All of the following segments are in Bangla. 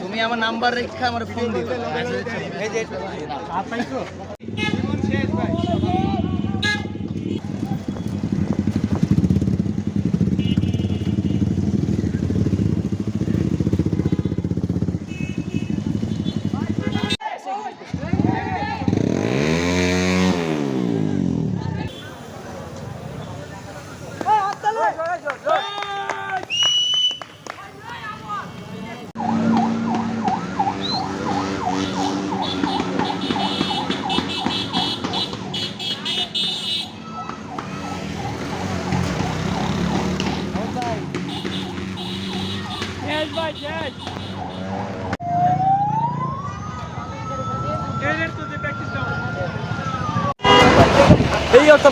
তুমি আমার নাম্বার রেখে আমার ফোন দিবে। এই অর্থ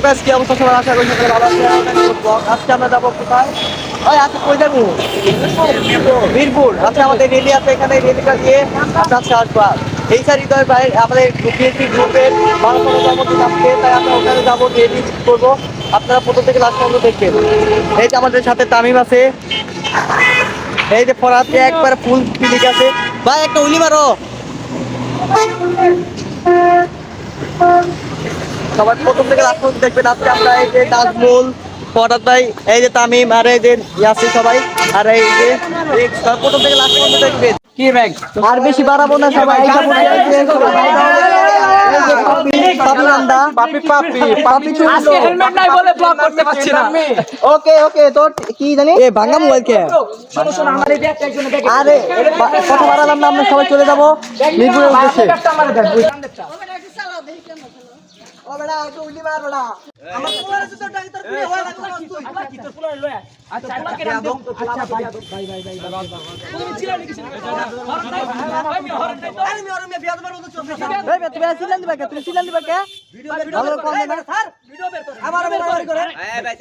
ব্যাস কি অবস্থা সবার আশা ওই আজকে কই যাব মিরপুর আজকে আমাদের রেলি এখানে, রেলিটা দিয়ে আজকে আসব। এই স্যার হৃদয় ভাই, আমাদের বিএনপি গ্রুপের বারো পনেরো জন্মদিন আসছে তাই আমরা ওখানে যাব, রেলি করব। আপনারা প্রথম থেকে লাস্ট পর্যন্ত দেখবেন। এই যে আমাদের সাথে তামিম আছে। এই যে ফরাতে একবার ফুল ফিলিক আছে। ভাই, একটা উলি মারো। সবাই প্রথম থেকে লাস্ট পর্যন্ত দেখবেন আজকে আমরা এই যে নাজমুল ফরাদ ভাই এই যে তামিম আর এই যে ইয়াসি সবাই আর এই যে প্রথম থেকে লাস্ট পর্যন্ত দেখবেন। কি ব্যাগ? আর বেশি বাড়াবো না সবাই ওকে ওকে তোর কি জানি? এ মোবাইল কে? আরে কথা বাড়ালাম না আমরা সবাই চলে যাব। মিরপুরের উদ্দেশ্যে। আমার আচ্ছা রাখ দেন তো আচ্ছা ভাই ভাই ভাই ভাই তুমি চিল্লানি কিছু না ভাই আমি হরন দেই তো এই বে, তুমি সিলেন দিবা কে তুমি সিলেন দিবা কে ভালো কম দেবে স্যার ভিডিও বের করে আমার বাড়ি করে ভাই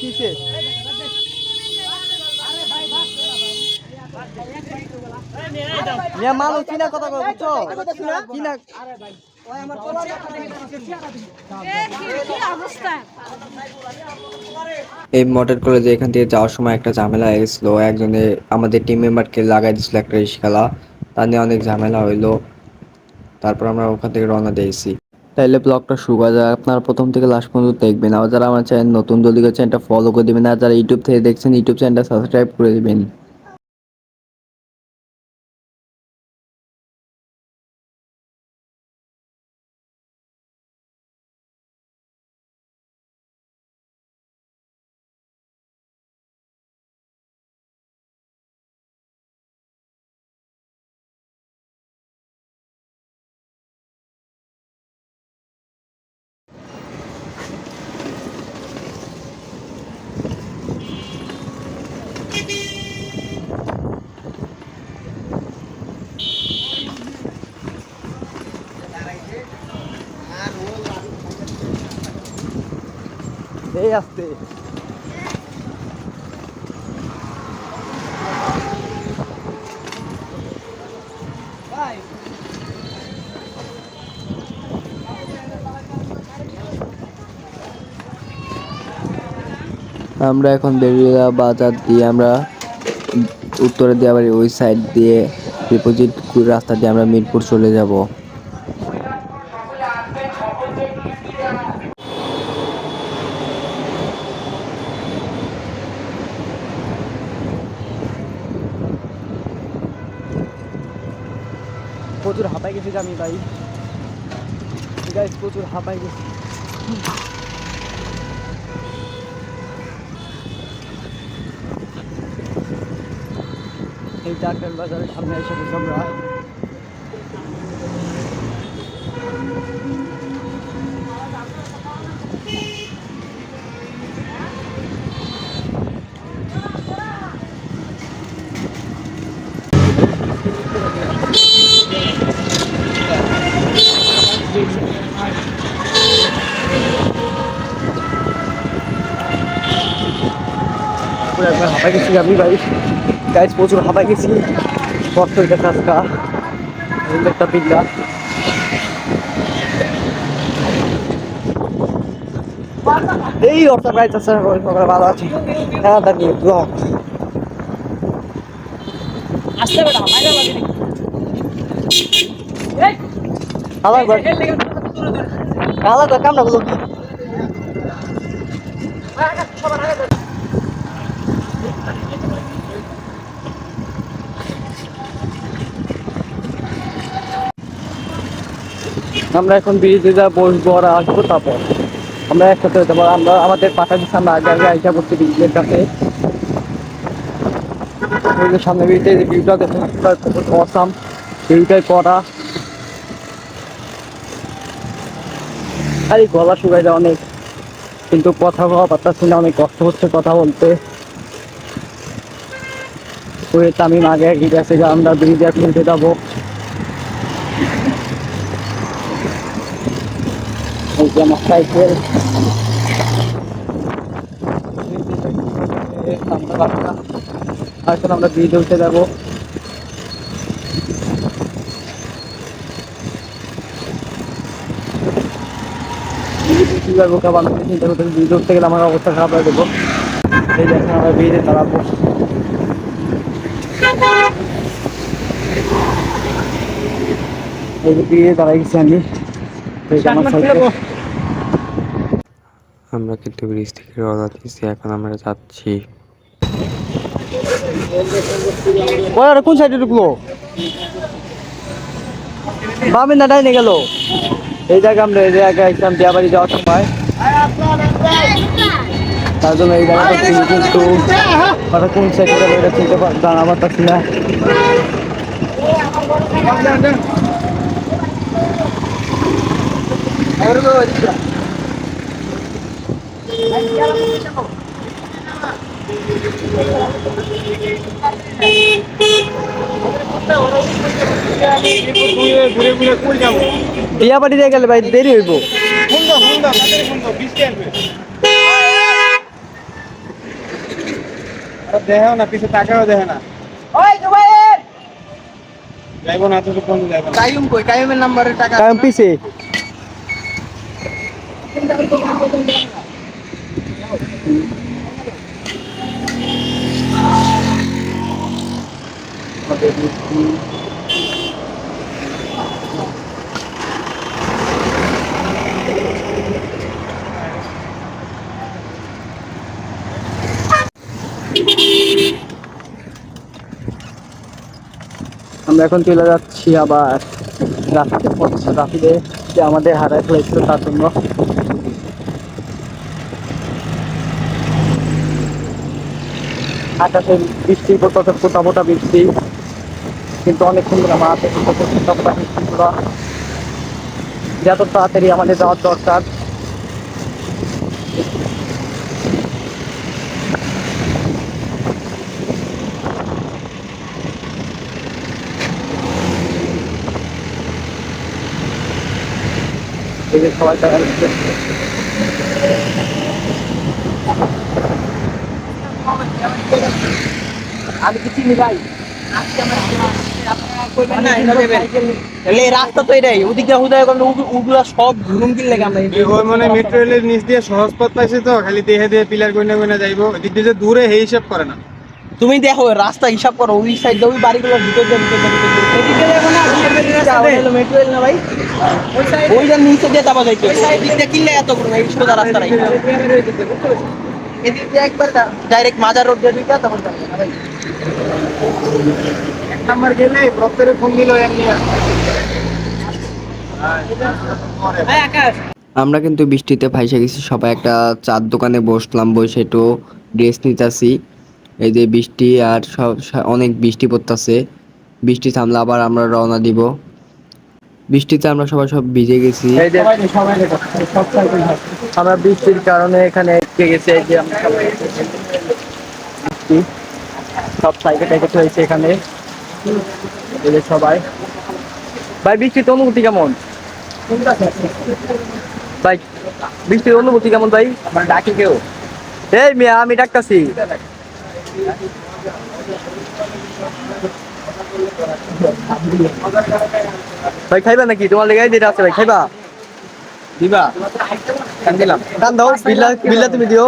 কিসে মিয়া মানুষ চিনা কথা কয়, বুঝছ? চিনা এই মডেল কলেজে এখান থেকে যাওয়ার সময় একটা ঝামেলা গেছিল। একজনের আমাদের টিম মেম্বারকে লাগাই দিয়েছিল একটা রিস্কালা তা নিয়ে অনেক ঝামেলা হইল। তারপর আমরা ওখান থেকে রওনা দিয়েছি। তাইলে ব্লগটা শুরু করা যায় আপনারা প্রথম থেকে লাস্ট পর্যন্ত দেখবেন। আর যারা আমার চ্যানেল নতুন, জলদি চ্যানেলটা ফলো করে দিবেন। আর যারা ইউটিউব থেকে দেখছেন ইউটিউব চ্যানেলটা সাবস্ক্রাইব করে দিবেন। আসতে। আমরা এখন বেরিয়া বাজার দিয়ে আমরা উত্তরে দিয়ে আবার ওই সাইড দিয়ে ডিপোজিট রাস্তা দিয়ে আমরা মিরপুর চলে যাব। প্রচুর হাঁপাই গেছি আমি ভাই। গাইস প্রচুর হাঁপাই গেছি। এই ডাক্তার বাজারের সামনে এসে আমরা। গেছি আমি ভাই। গাইজ প্রচুর হাঁপাই গেছি কষ্ট হইতে কাজকা একটা বিল্লা। এই অর্থ গাইজ আছে ভালো আছি। হ্যাঁ দাঁড়ি ব্লগ আসতে বেটা আলাদা কামনা গুলো আমরা এখন ব্রিজে যা বসবো আর আসব তারপর। আমরা একসাথে হতে পারব। আমরা আমাদের পাঠানোর সামনে আগে আগে আইসা করছি ব্রিজের কাছে। সামনে ব্রিজে যে ভিউটা দেখুন অসাম ভিউটাই করা আরে গলা শুকাই যায় অনেক। কিন্তু কথা বলা পারতাছি না অনেক কষ্ট হচ্ছে কথা বলতে। ওই তামিম আগে এগিয়ে গেছে যে আমরা ব্রিজে খেলতে যাব। এই যে আমার সাইকেল এখন আমরা ব্রিজে উঠে যাব বোকা বানাতে চিন্তা করতে ব্রিজ উঠতে গেলে আমার অবস্থা খারাপ হয়ে দেবো এই দেখেন আমরা ব্রিজে দাঁড়াবো এই যে ব্রিজে দাঁড়াই গেছি আমি আমার কিন্তু ব্রিজ থেকে রওনা দিয়েছি এখন আমরা যাচ্ছি। কোন সাইডে ঢুকলো? বামে না ডাইনে গেল। এই জায়গা আমরা এই জায়গায় একদম বিয়াবাড়ি যাওয়ার সময়। তার জন্য এই জায়গাটা চিনি কিন্তু কোন সাইডে গেল এটা চিনতে পার- জানা পারতাছি না। বিয়াবাড়ি দিয়ে গেলে ভাই দেরি হইব। দেখো না পিছে টাকাও দেখে না। ওই জুবাইর! যাইবো না তো কোন যাইবো না। কাইয়ুম কই কাইয়ুমের নাম্বারে টাকা কারণ পিছে। আমরা এখন চলে যাচ্ছি আবার রাফিতে পড়ছে রাফিতে যে আমাদের হারায় ফেলেছিল তার জন্য আকাশে বৃষ্টি ফোটা ফোটা বৃষ্টি। কিন্তু অনেক সুন্দর আমার বৃষ্টিগুলো যত তাড়াতাড়ি আমাদের যাওয়ার দরকার। সবাই যাচ্ছে আমি কি চিনি ভাই? রাস্তা তো এটাই। ওদিকে হুদায় উগুলা সব ঘুরুম কিনলে আমরা ওই মানে মেট্রো রেলের নিচ দিয়ে সহজ পথ পাইছে তো খালি দেহে দেহে পিলার গইনা গইনা যাইবো। এদিক দিয়ে দূরে সেই হিসাব করে না। তুমি দেখো রাস্তা হিসাব করো ওই সাইড ওই বাড়িগুলোর ভিতর দিয়ে ভিতর দিয়ে ভিতর দিয়ে। এদিকে দেখো না মেট্রো রেল না ভাই? ওই নিচে দিয়ে যাবা যাইতে। এদিক দিয়ে কিনলে এত করুন এই সোজা রাস্তা নাই এদিক দিয়ে একবার ডাইরেক্ট মাজার রোড দিয়ে ঢুকে তখন ভাই গেলে প্রত্যেকে ফোন দিল এমনি আকাশ। আমরা কিন্তু বৃষ্টিতে ফাইসে গেছি সবাই একটা চার দোকানে বসলাম বসে একটু ড্রেস নিতেছি। এই যে বৃষ্টি আর সব অনেক বৃষ্টি পড়তেছে। বৃষ্টি থামলে আবার আমরা রওনা দিব। বৃষ্টিতে আমরা সবাই সব ভিজে গেছি। আমরা বৃষ্টির কারণে এখানে আটকে গেছে, এই যে সব সাইকেল টাইকেল হয়েছে এখানে। এই সবাই। ভাই, বৃষ্টির অনুভূতি কেমন? ভাই, বৃষ্টির অনুভূতি কেমন ভাই? ডাকে কেউ? এই মিয়া, আমি ডাকতাছি। ভাই খাইবা নাকি? তোমার লেগে যেটা আছে ভাই খাইবা? দিবা। কান দিলাম কান দাও বিল্লা বিল্লা তুমি দিও।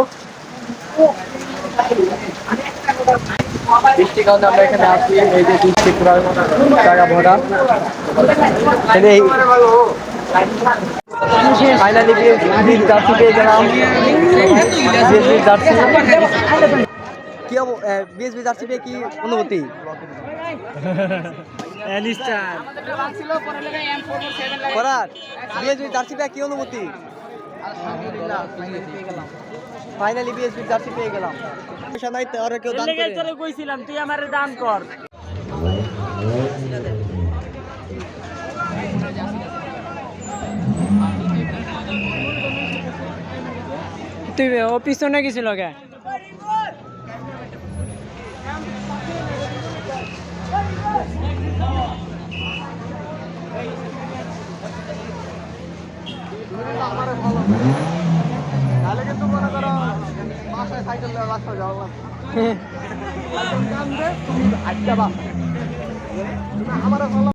বৃষ্টি কারণে আমরা এখানে আসি এই যে বৃষ্টি পুরো জায়গা ভরা। ফাইনালি জার্সি পেয়ে গেলাম। জার্সি। কি বিএসবি জার্সি পেয়ে কি অনুভূতি? করার বিএসবি জার্সি পেয়ে কি অনুভূতি? ফাইনালি বিএসবি জার্সি পেয়ে গেলাম। পয়সা নাই আর কেউ দান করে। তোরে কইছিলাম তুই আমারে দান কর। তুই ও পিছনে গেছিল কে? তাহলে কিন্তু মনে করো বাসায় সাইকেল দেওয়া রাস্তা যাওয়া আমার ভালো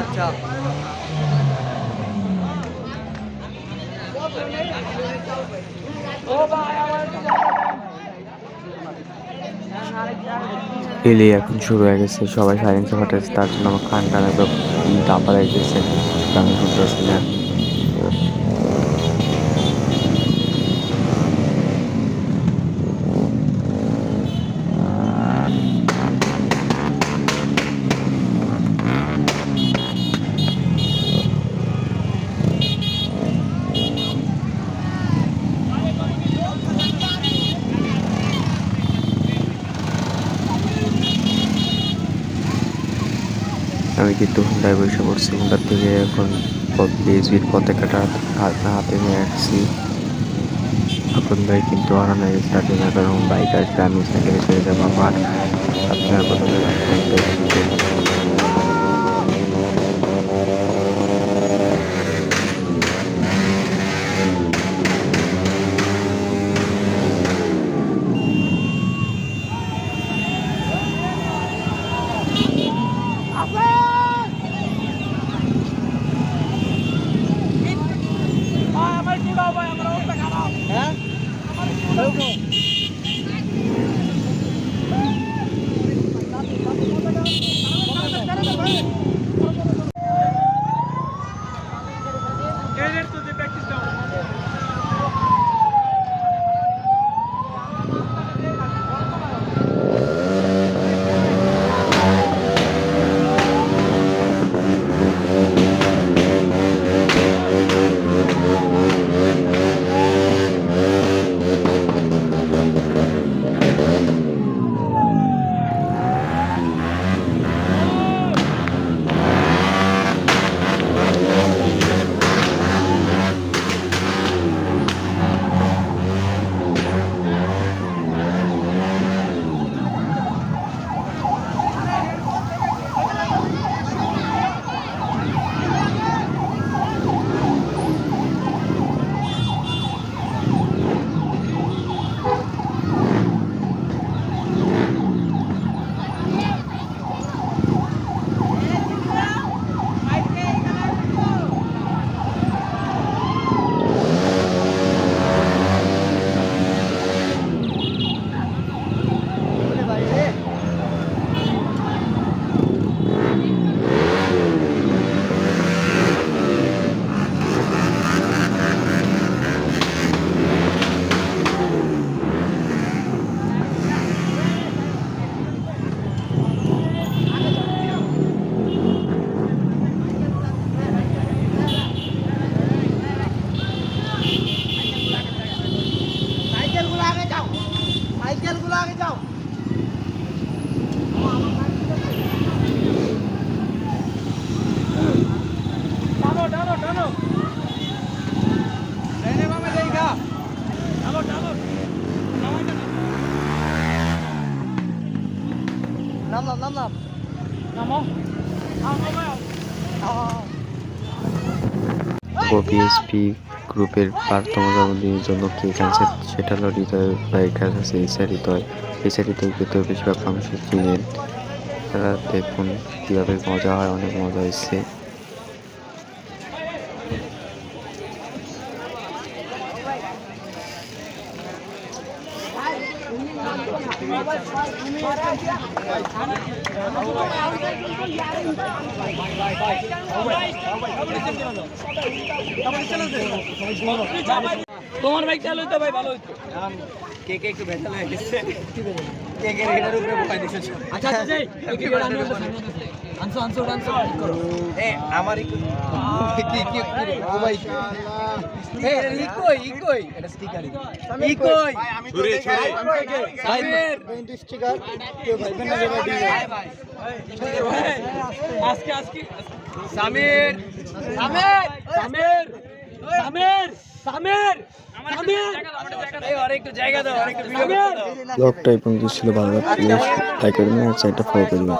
আচ্ছা। রিলি এখন শুরু হয়ে গেছে। সবাই সাইলেন্সে ফাটাচ্ছে তার জন্য আমার খান টান একদম দাপা লাগতেছে আমি না। আমি কিন্তু হুন্ডায় বসে পড়ছি। হুন্ডার থেকে এখন বিএসবির পতাকাটা হাতে নিয়ে আসছি। এখন ভাই কিন্তু আর গেছে স্টার্টিং কারণ বাইক আসবে আমি সাইকেলে চলে যাব। আমার আপনার কথা ওপিএসপি গ্রুপের প্রার্থনা জন্মদিনের জন্য কি ক্যান্সার সেটা হলো হৃদয় ভাইয়ের কাছে ইসা হৃদয়। ইসা হৃদয়কে তো বেশিরভাগ মানুষ চিনেন। তারা দেখুন কীভাবে মজা হয়, অনেক মজা হয়েছে তোমার বাইক চালু তো ভাই ভালো হইতো। কেকে একটু ভেজাল হয়ে গেছে কেকের এটার উপরে বোকাই দিছে। আচ্ছা আচ্ছা যাই আনছো আনছো আনছো এ আমার কি কি কি ও এ ইকোই ইকোই। এটা স্টিকার ইকোই। ছুরি ছুরি। সামির আজকে আজকে। সামির। সামের। সামের। সামের। সামের। ব্লগটা এই পর্যন্ত ছিল ভালো। লাগলে লাইক করবেন আর চ্যানেলটা ফলো করবেন